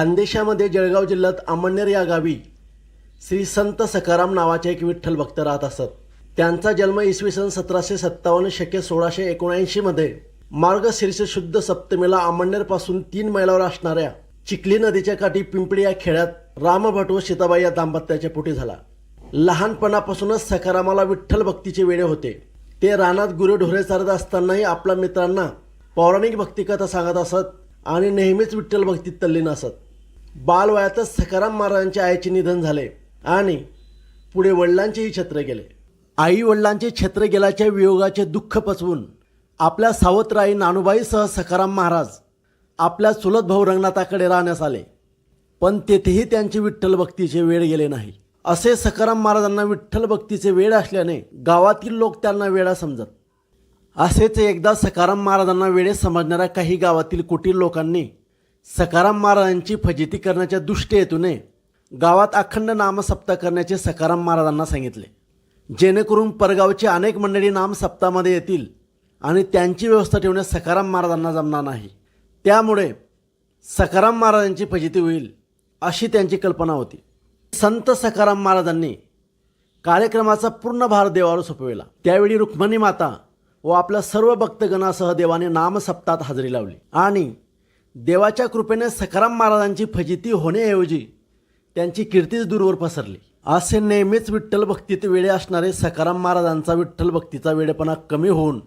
खानदेशामध्ये जळगाव जिल्ह्यात अमळनेर या गावी श्री संत सकाराम नावाचे एक विठ्ठल भक्त राहत असत. त्यांचा जन्म इसवी सन सतराशे सत्तावन्न शके सोळाशे एकोणऐंशीमध्ये मार्गशीर्ष शुद्ध सप्तमीला अमळनेरपासून तीन मैलावर असणाऱ्या चिखली नदीच्या काठी पिंपळी या खेड्यात रामभट व सीताबाई या दाम्पत्याच्या पोटी झाला. लहानपणापासूनच सकारामाला विठ्ठल भक्तीचे वेळे होते. ते रानात गुरेढोरे चालत असतानाही आपल्या मित्रांना पौराणिक भक्तिकथा सांगत असत आणि नेहमीच विठ्ठल भक्तीत तल्लीन असत. बालवयातच सखाराम महाराजांच्या आईचे निधन झाले आणि पुढे वडिलांचेही छत्र गेले. आई वडिलांचे छत्र गेल्याच्या वियोगाचे दुःख पचवून आपल्या सावत्राई नानुबाईसह सखाराम महाराज आपल्या चुलत भाऊ रंगनाथाकडे राहण्यास आले. पण तेथेही त्यांचे विठ्ठल भक्तीचे वेळ गेले नाही. असे सखाराम महाराजांना विठ्ठल भक्तीचे वेळ असल्याने गावातील लोक त्यांना वेळा समजत. असेच एकदा सखाराम महाराजांना वेळे समजणाऱ्या काही गावातील कुटीर लोकांनी सकाराम महाराजांची फजिती करण्याच्या दुष्ट हेतूने गावात अखंड नामसप्ताह करण्याचे सकाराम महाराजांना सांगितले. जेणेकरून परगावची अनेक मंडळी नामसप्तामध्ये येतील आणि त्यांची व्यवस्था ठेवण्यास सकाराम महाराजांना जमणार नाही. त्यामुळे सकाराम महाराजांची फजिती होईल अशी त्यांची कल्पना होती. संत सकाराम महाराजांनी कार्यक्रमाचा पूर्ण भार देवावर सोपविला. त्यावेळी रुक्मिणी माता व आपल्या सर्व भक्तगणासह देवाने नामसप्तात हजेरी लावली आणि देवाच्या कृपेने सखाराम महाराजांची फजिती होण्याऐवजी त्यांची कीर्तीच दूरवर पसरली. असे नेहमीच विठ्ठल भक्तीत वेळे असणारे सखाराम महाराजांचा विठ्ठल भक्तीचा वेळेपणा कमी होऊन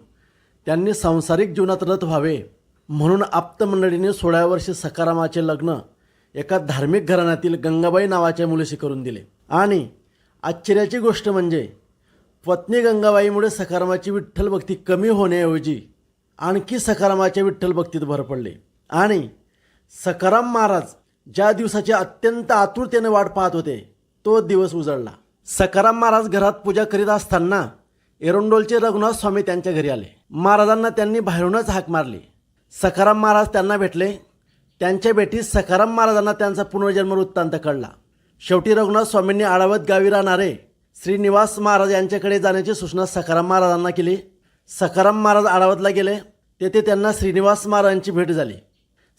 त्यांनी सांसारिक जीवनात रत व्हावे म्हणून आप्तमंडळीने सोळाव्या वर्षी सखारामाचे लग्न एका धार्मिक घराण्यातील गंगाबाई नावाच्या मुलीशी करून दिले. आणि आश्चर्याची गोष्ट म्हणजे पत्नी गंगाबाईमुळे सखारामाची विठ्ठल भक्ती कमी होण्याऐवजी आणखी सखारामाच्या विठ्ठल भक्तीत भर पडले. आणि सकाराम महाराज ज्या दिवसाची अत्यंत आतुरतेने वाट पाहत होते तो दिवस उजळला. सकाराम महाराज घरात पूजा करीत असताना एरोंडोलचे रघुनाथ स्वामी त्यांच्या घरी आले. महाराजांना त्यांनी बाहेरूनच हाक मारली. सकाराम महाराज त्यांना भेटले. त्यांच्या भेटीत सकाराम महाराजांना त्यांचा पुनर्जन्म वृत्तांत कळला. शेवटी रघुनाथ स्वामींनी आळावत गावी राहणारे श्रीनिवास महाराज यांच्याकडे जाण्याची सूचना सकाराम महाराजांना केली. सकाराम महाराज आळावतला गेले. तेथे त्यांना श्रीनिवास महाराजांची भेट झाली.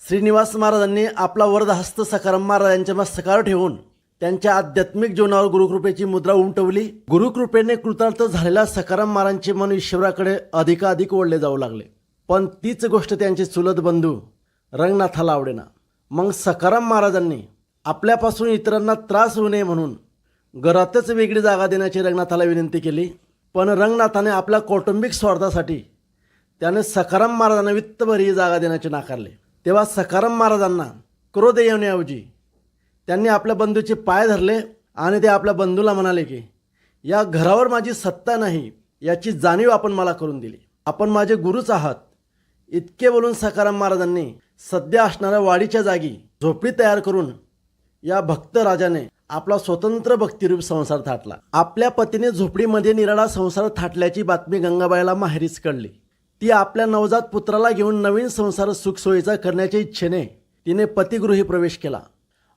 श्रीनिवास महाराजांनी आपला वरदहस्त सकाराम महाराजांच्या मस्तकावर ठेवून त्यांच्या आध्यात्मिक जीवनावर गुरुकृपेची मुद्रा उमटवली. गुरुकृपेने कृतार्थ झालेल्या सकाराम महाराजांचे मन ईश्वराकडे अधिकाधिक ओढले जाऊ लागले. पण तीच गोष्ट त्यांचे चुलत बंधू रंगनाथाला आवडेना. मग सकाराम महाराजांनी आपल्यापासून इतरांना त्रास होऊ नये म्हणून घरातच वेगळी जागा देण्याची रंगनाथाला विनंती केली. पण रंगनाथाने आपल्या कौटुंबिक स्वार्थासाठी त्याने सकाराम महाराजांना वित्तभरी जागा देण्याचे नाकारले. तेव्हा सखाराम महाराजांना क्रोध येण्याऐवजी त्यांनी आपल्या बंधूचे पाय धरले आणि ते आपल्या बंधूला म्हणाले की या घरावर माझी सत्ता नाही याची जाणीव आपण मला करून दिली. आपण माझे गुरुच आहात. इतके बोलून सखाराम महाराजांनी सध्या असणाऱ्या वाडीच्या जागी झोपडी तयार करून या भक्त राजाने आपला स्वतंत्र भक्तिरूप संसार थाटला. आपल्या पतीने झोपडीमध्ये निराळा संसार थाटल्याची बातमी गंगाबाईला माहेरीच कळली. ती आपल्या नवजात पुत्राला घेऊन नवीन संसार सुखसोयीचा करण्याच्या इच्छेने तिने पतिगृही प्रवेश केला.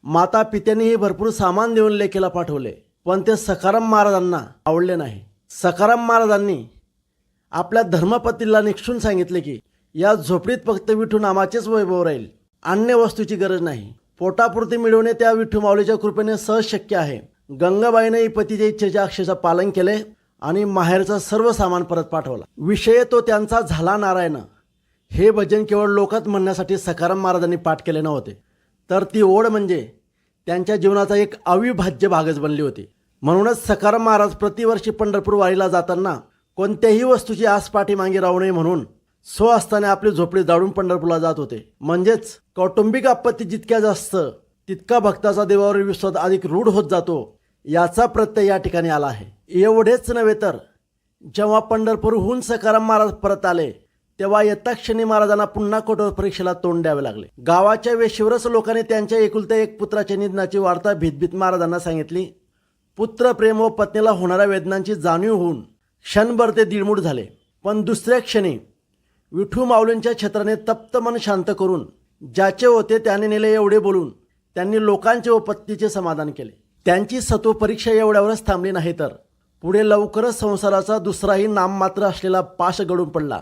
माता पित्यानेही भरपूर सामान देऊन लेखेला पाठवले पण ते सकाराम महाराजांना आवडले नाही. सकाराम महाराजांनी आपल्या धर्मपतीला निक्षून सांगितले की या झोपडीत फक्त विठू नामाचेच वैभव राहील. अन्य वस्तूची गरज नाही. पोटापुरती मिळवणे त्या विठू माऊलीच्या कृपेने सहज शक्य आहे. गंगाबाईने पतीच्या इच्छेच्या अक्षेचं पालन केले. आणि माहेरचं सर्व सामान परत पाठवला. विषय तो त्यांचा झाला नारायण. हे भजन केवळ लोकात म्हणण्यासाठी सकाराम महाराजांनी पाठ केले नव्हते. तर ती ओढ म्हणजे त्यांच्या जीवनाचा एक अविभाज्य भागच बनली होती. म्हणूनच सकाराम महाराज प्रतिवर्षी पंढरपूर वारीला जाताना कोणत्याही वस्तूची आसपाठी मागे राहू नये म्हणून सो असताना आपली झोपडी जाळून पंढरपूरला जात होते. म्हणजेच कौटुंबिक आपत्ती जितक्या जास्त तितका भक्ताचा देवावर विश्वास अधिक रूढ होत जातो. याचा प्रत्यय या ठिकाणी आला आहे. एवढेच नव्हे तर जेव्हा पंढरपूरहून सकाराम महाराज परत आले तेव्हा यथाक्षणी महाराजांना पुन्हा कठोर परीक्षेला तोंड द्यावे लागले. गावाच्या वेशीवरच लोकांनी त्यांच्या एकुलत्या एक पुत्राच्या निधनाची वार्ता भीतभीत महाराजांना सांगितली. पुत्रप्रेम व पत्नीला होणाऱ्या वेदनांची जाणीव होऊन क्षणभर ते दिडमूड झाले. पण दुसऱ्या क्षणी विठू माऊलींच्या छत्राने तप्त मन शांत करून ज्याचे होते त्याने नेले एवढे बोलून त्यांनी लोकांचे व पत्नीचे समाधान केले. त्यांची सत्व परीक्षा एवढ्यावरच थांबली नाही तर. पुढे लवकरच संसाराचा दुसराही नाममात्र असलेला पाश गडून पडला.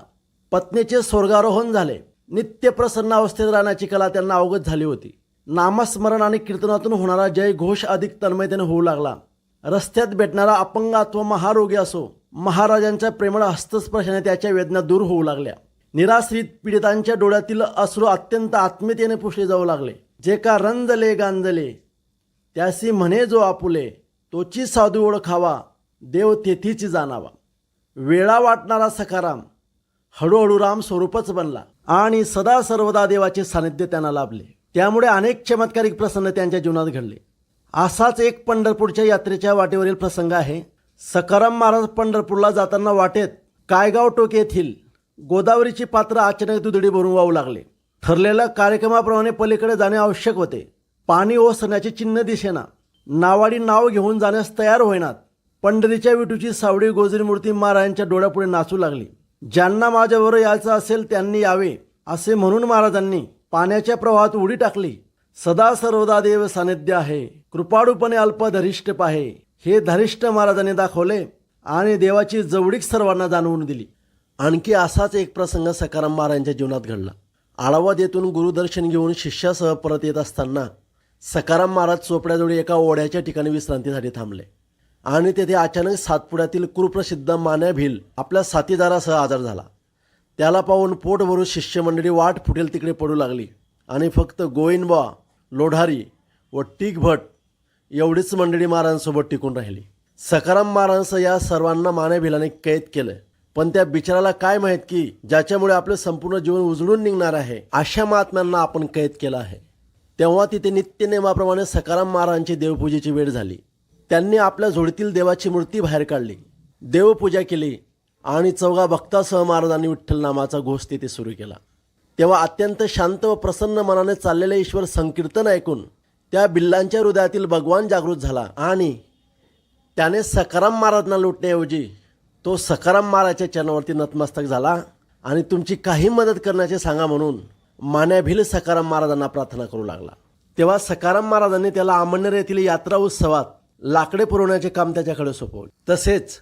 पत्नीचे स्वर्गारोहण झाले. नित्य प्रसन्न अवस्थेत राहण्याची कला त्यांना अवगत झाली होती. नामस्मरण आणि कीर्तनातून होणारा जय घोष अधिक तन्मयतेने होऊ लागला. रस्त्यात भेटणारा अपंग अथवा महारोगी असो महाराजांच्या प्रेमळ हस्तस्पर्शाने त्याच्या वेदना दूर होऊ लागल्या. निराश्रित पीडितांच्या डोळ्यातील अश्रू अत्यंत आत्मीयतेने पुसले जाऊ लागले. जे का रंजले गांजले त्यासी म्हणे जो आपुले तोची साधू ओळखावा देव तेथीच जाणावा. वेळा वाटणारा सखाराम हळूहळू राम स्वरूपच बनला आणि सदा सर्वदा देवाचे सानिध्य त्यांना लाभले. त्यामुळे अनेक चमत्कारिक प्रसंग त्यांच्या जीवनात घडले. असाच एक पंढरपूरच्या यात्रेच्या वाटेवरील प्रसंग आहे. सकाराम महाराज पंढरपूरला जाताना वाटेत कायगाव टोक येथील गोदावरीची पात्र अचानक दुधडी भरून वाहू लागले. ठरलेल्या कार्यक्रमाप्रमाणे पलीकडे जाणे आवश्यक होते. पाणी ओसरण्याचे चिन्ह दिसेना. नावाडी नाव घेऊन जाण्यास तयार होईनात. पंढरीच्या विटूची सावडी गोजरी मूर्ती महाराजांच्या डोळ्यापुढे नाचू लागली. ज्यांना माझ्याबरोबर यायचं असेल त्यांनी यावे असे म्हणून महाराजांनी पाण्याच्या प्रवाहात उडी टाकली. सदा सर्वदा देव सानिध्य आहे. कृपाळूपणे अल्प धरिष्ठ पाहे. हे धरिष्ठ महाराजांनी दाखवले आणि देवाची जवळीक सर्वांना जाणवून दिली. आणखी असाच एक प्रसंग सकाराम महाराजांच्या जीवनात घडला. आळावाद येथून गुरुदर्शन घेऊन शिष्यासह परत येत असताना सकाराम महाराज चोपड्याजवळी एका ओढ्याच्या ठिकाणी विश्रांतीसाठी थांबले. आणि तेथे अचानक सातपुड्यातील कुरुप्रसिद्ध मान्या भिल आपल्या साथीदारासह आजार झाला. त्याला पाहून पोट भरून शिष्यमंडळी वाट फुटेल तिकडे पडू लागली. आणि फक्त गोविंदबा लोढारी व टीक भट एवढीच मंडळी महाराजांसोबत टिकून राहिली. सकाराम महाराजांसह या सर्वांना मान्या भिलाने कैद केलं. पण त्या बिचाराला काय माहीत की ज्याच्यामुळे आपलं संपूर्ण जीवन उजळून निघणार आहे अशा महात्म्यांना आपण कैद केलं आहे. तेव्हा तिथे नित्यनेमाप्रमाणे सकाराम महाराजांची देवपूजेची वेळ झाली. त्यांनी आपल्या झोडीतील देवाची मूर्ती बाहेर काढली. देवपूजा केली आणि चौघा भक्तासह महाराजांनी विठ्ठल नामाचा घोष तिथे सुरू केला. तेव्हा अत्यंत शांत व प्रसन्न मनाने चाललेले ईश्वर संकीर्तन ऐकून त्या बिल्लांच्या हृदयातील भगवान जागृत झाला आणि त्याने सकाराम महाराजांना लुटण्याऐवजी तो सकाराम महाराजच्या चरणावरती नतमस्तक झाला. आणि तुमची काही मदत करण्याचे सांगा म्हणून मान्याभिल सकाराम महाराजांना प्रार्थना करू लागला. तेव्हा सकाराम महाराजांनी त्याला आमनेर येथील यात्रा उत्सवात लाकडे पुरवण्याचे काम त्याच्याकडे सोपवले. तसेच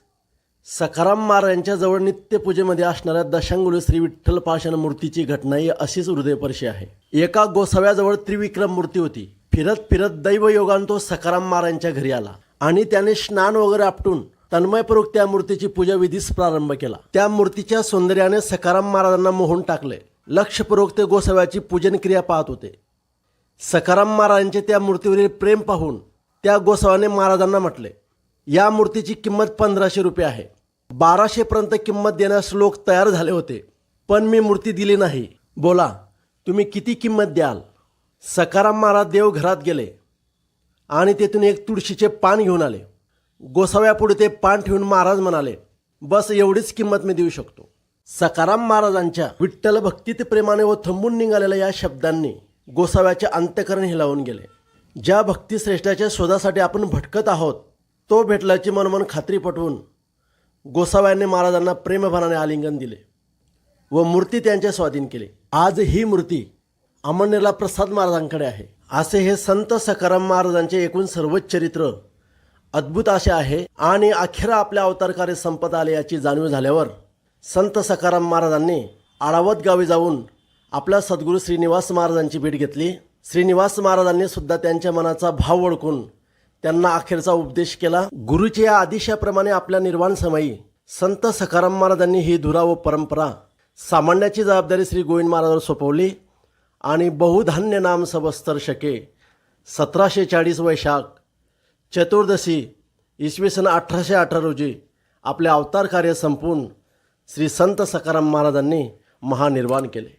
सकाराम महाराजांच्या जवळ नित्यपूजेमध्ये असणाऱ्या दशांगुल श्री विठ्ठल पाषाण मूर्तीची घटना ही अशीच हृदयपर्शी आहे. एका गोसाव्याजवळ त्रिविक्रम मूर्ती होती. फिरत फिरत दैवयोगान तो सकाराम महाराजांच्या घरी आला आणि त्याने स्नान वगैरे आपटून तन्मयपूर्वक त्या मूर्तीची पूजा विधीस प्रारंभ केला. त्या मूर्तीच्या सौंदर्याने सकाराम महाराजांना मोहून टाकले. लक्षपूर्वक ते गोसाव्याची पूजन क्रिया पाहत होते. सकाराम महाराजांचे त्या मूर्तीवरील प्रेम पाहून त्या गोसाव्याने महाराजांना म्हटले या मूर्तीची किंमत पंधराशे रुपये आहे. बाराशेपर्यंत किंमत देण्यास लोक तयार झाले होते पण मी मूर्ती दिली नाही. बोला तुम्ही किती किंमत द्याल? सकाराम महाराज देव घरात गेले आणि तेथून एक तुळशीचे पान घेऊन आले. गोसाव्यापुढे ते पान ठेवून महाराज म्हणाले बस एवढीच किंमत मी देऊ शकतो. सकाराम महाराजांच्या विठ्ठल भक्तीत प्रेमाने व थंबून निघालेल्या या शब्दांनी गोसाव्याचे अंत्यकरण हिलावून गेले. ज्या भक्तिश्रेष्ठाच्या शोधासाठी आपण भटकत आहोत तो भेटल्याची मनमन खात्री पटवून गोसाव्याने महाराजांना प्रेमभानाने आलिंगन दिले व मूर्ती त्यांच्या स्वाधीन केली. आज ही मूर्ती अमरनेरला प्रसाद महाराजांकडे आहे. असे हे संत सकाराम महाराजांचे एकूण सर्वच चरित्र अद्भुत असे आहे आणि अखेर आपल्या अवतारकारे संपत आले याची जाणीव झाल्यावर संत सकाराम महाराजांनी आळावत गावी जाऊन आपल्या सद्गुरू श्रीनिवास महाराजांची भेट घेतली. श्रीनिवास महाराजांनी सुद्धा त्यांच्या मनाचा भाव ओळखून त्यांना अखेरचा उपदेश केला. गुरुच्या या आदेशाप्रमाणे आपल्या निर्वाण समयी संत सकाराम महाराजांनी ही धुरा व परंपरा सामान्याची जबाबदारी श्री गोविंद महाराजांवर सोपवली आणि बहुधान्य नाम सबस्तर शके सतराशे चाळीस वैशाख चतुर्दशी इसवी सन अठराशे अठरा रोजी आपले अवतार कार्य संपून श्री संत सकाराम महाराजांनी महानिर्वाण केले